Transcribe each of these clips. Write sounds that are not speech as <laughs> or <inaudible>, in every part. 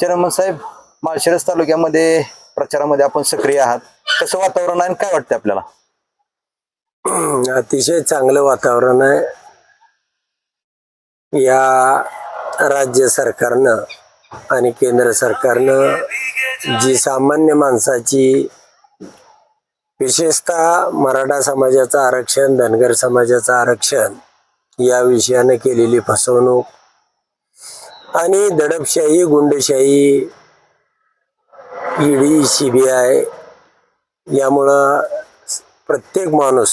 Chairman साहेब माळशिरस तालुक्यामध्ये प्रचारामध्ये आपण सक्रिय आहात. कसं वातावरण आहे आणि काय वाटतं आपल्याला? <clears throat> अतिशय चांगलं वातावरण आहे. या राज्य सरकारनं आणि केंद्र सरकारनं जी सामान्य माणसाची विशेषतः मराठा समाजाचं आरक्षण धनगर समाजाचं आरक्षण या विषयानं केलेली फसवणूक आणि दडपशाही गुंडशाही ईडी सीबीआय यामुळं प्रत्येक माणूस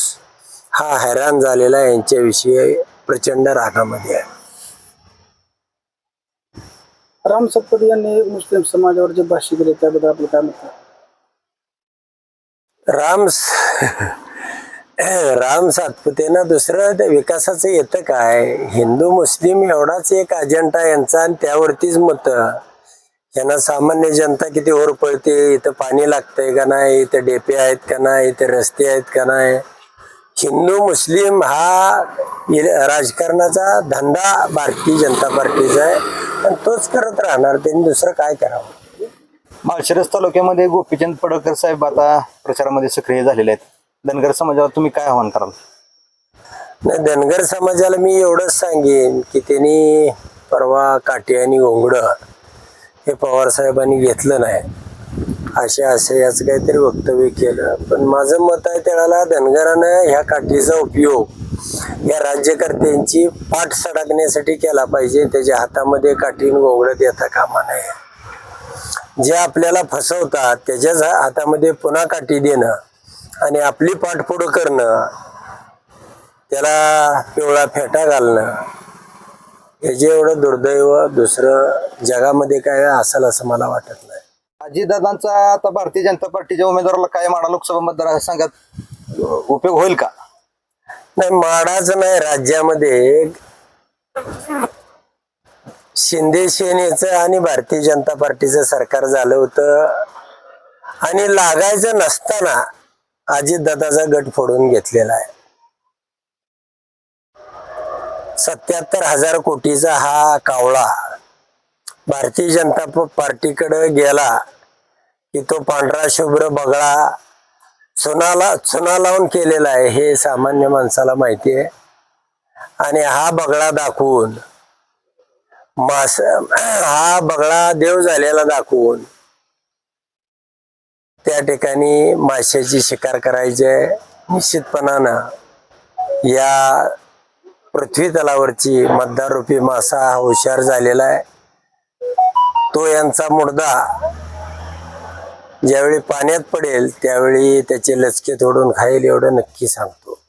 हा हैराण झालेला आहे यांच्याविषयी प्रचंड रागामध्ये आहे राम सतपती यांनी मुस्लिम समाजावर जे भाष्य केले त्याबद्दल आपलं काय आहे? राम <laughs> <clears throat> राम सातपुतेना दुसरं विकासाचं येतं काय? हिंदू मुस्लिम एवढाच एक अजेंडा यांचा आणि त्यावरतीच मत. यांना सामान्य जनता किती ओर पळते इथं पाणी लागतंय का नाही? इथं डेपे आहेत का नाही? इथे रस्ते आहेत का नाही? हिंदू मुस्लिम हा राजकारणाचा धंदा भारतीय जनता पार्टीचा आहे पण तोच करत राहणार. त्यांनी दुसरं काय करावं? माळशिरस तालुक्यामध्ये गोपीचंद पडळकर साहेब आता प्रचारामध्ये सक्रिय झालेले आहेत. धनगर समाजावर तुम्ही काय आव्हान कराल? नाही धनगर समाजाला मी एवढंच सांगेन की त्यांनी परवा काठी आणि घोंगडं हे पवार साहेबांनी घेतलं नाही. असे असे याचं काहीतरी वक्तव्य केलं. पण माझं मत आहे त्याला धनगरानं ह्या काठीचा उपयोग या राज्यकर्त्यांची पाठ सडकण्यासाठी केला पाहिजे. त्याच्या हातामध्ये काठी घोंगडं देता कामा नये. जे आपल्याला फसवतात त्याच्याच हातामध्ये पुन्हा काठी देणं आणि आपली पाठपुढं करणं त्याला पिवळा फेटा घालणं याचे एवढं दुर्दैव दुसरं जगामध्ये काय असेल असं मला वाटत नाही. अजितदादांचा आता भारतीय जनता पार्टीच्या उमेदवाराला काय माडा लोकसभा मतदारसंघात उपयोग होईल का? नाही माडाच नाही राज्यामध्ये शिंदे सेनेचं आणि भारतीय जनता पार्टीचं सरकार झालं होतं. आणि लागायचं नसताना अजितदादाचा गट फोडून घेतलेला आहे. सत्याहत्तर हजार कोटीचा हा कावळा भारतीय जनता पार्टीकडे गेला की तो पांढरा शुभ्र बगळा चुनाला चुना लावून केलेला आहे हे सामान्य माणसाला माहिती आहे. आणि हा बगळा दाखवून मास हा बगळा देव झालेला दाखवून त्या ठिकाणी माशाची शिकार करायची आहे निश्चितपणानं. या पृथ्वी तलावरची मद्दारूपी मासा हा हुशार झालेला आहे. तो यांचा मुर्दा ज्यावेळी पाण्यात पडेल त्यावेळी त्याचे लचके तोडून खाईल एवढं नक्की सांगतो.